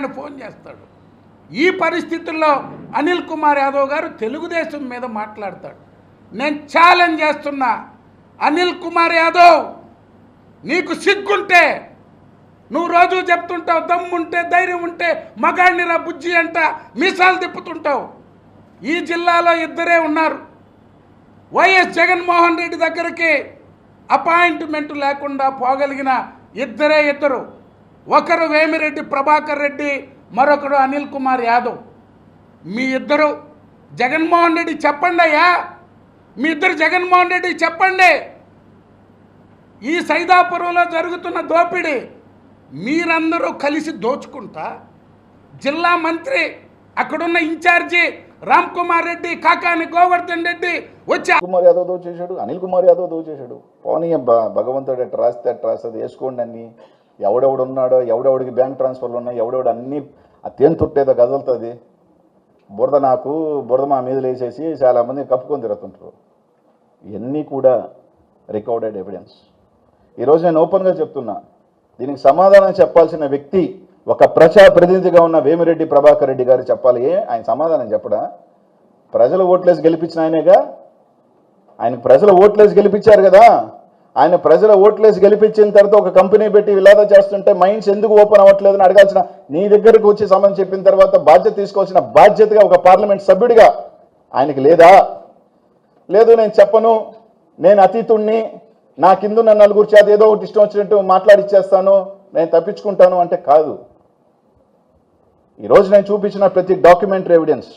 ఆయన ఫోన్ చేస్తాడు. ఈ పరిస్థితుల్లో అనిల్ కుమార్ యాదవ్ గారు తెలుగుదేశం మీద మాట్లాడతాడు. నేను ఛాలెంజ్ చేస్తున్నా అనిల్ కుమార్ యాదవ్ నీకు సిగ్గుంటే నువ్వు రోజు చెప్తుంటావు దమ్ముంటే ధైర్యం ఉంటే మగాడిని రా బుజ్జి అంట మీసాలు తిప్పుతుంటావు. ఈ జిల్లాలో ఇద్దరే ఉన్నారు. వైఎస్ జగన్మోహన్ రెడ్డి దగ్గరికి అపాయింట్మెంట్ లేకుండా పోగలిగిన ఇద్దరే ఇద్దరు. ఒకరు వేమిరెడ్డి ప్రభాకర్ రెడ్డి మరొకడు అనిల్ కుమార్ యాదవ్. మీ ఇద్దరు జగన్మోహన్ రెడ్డి చెప్పండి అయ్యా. మీ ఇద్దరు జగన్మోహన్ రెడ్డి చెప్పండి. ఈ సైదాపురంలో జరుగుతున్న దోపిడీ మీరందరూ కలిసి దోచుకుంటా. జిల్లా మంత్రి అక్కడున్న ఇన్ఛార్జి రామ్ కుమార్ రెడ్డి కాకాని గోవర్ధన్ రెడ్డి వచ్చి కుమార్ యాదవ్ దోచేశాడు అనిల్ కుమార్ యాదవ్ దోచేశాడు. పోనీ భగవంతుడు ఎట్ట రాస్తే అట్ రాస్తుంది వేసుకోండి అన్నీ. ఎవడెవడు ఉన్నాడో ఎవడెవడికి బ్యాంక్ ట్రాన్స్ఫర్లు ఉన్నాయి ఎవడెవడు అన్ని ఆ తేను తుట్టేదో కదులుతుంది బురద నాకు బురద మా మీద వేసేసి చాలామంది కప్పుకొని తిరుగుతుంటారు. ఇవన్నీ కూడా రికార్డెడ్ ఎవిడెన్స్. ఈరోజు నేను ఓపెన్గా చెప్తున్నా దీనికి సమాధానం చెప్పాల్సిన వ్యక్తి ఒక ప్రజా ప్రతినిధిగా ఉన్న వేమిరెడ్డి ప్రభాకర్ రెడ్డి గారు చెప్పాలి. ఆయన సమాధానం చెప్పడా? ప్రజలు ఓట్లేసి గెలిపించిన ఆయనేగా? ఆయనకు ప్రజలు ఓట్లేసి గెలిపించారు కదా? ఆయన ప్రజల ఓట్లేసి గెలిపించిన తర్వాత ఒక కంపెనీ పెట్టి విలాద చేస్తుంటే మైండ్స్ ఎందుకు ఓపెన్ అవ్వట్లేదని అడగాల్సిన నీ దగ్గరకు వచ్చి సమయం చెప్పిన తర్వాత బాధ్యత తీసుకోవాల్సిన బాధ్యతగా ఒక పార్లమెంట్ సభ్యుడిగా ఆయనకి లేదా? లేదు నేను చెప్పను. నేను అతీతుణ్ణి. నా కిందున్న నలుగురు చేత ఏదో ఒకటి ఇష్టం వచ్చినట్టు మాట్లాడిచ్చేస్తాను నేను తప్పించుకుంటాను అంటే కాదు. ఈరోజు నేను చూపించిన ప్రతి డాక్యుమెంటరీ ఎవిడెన్స్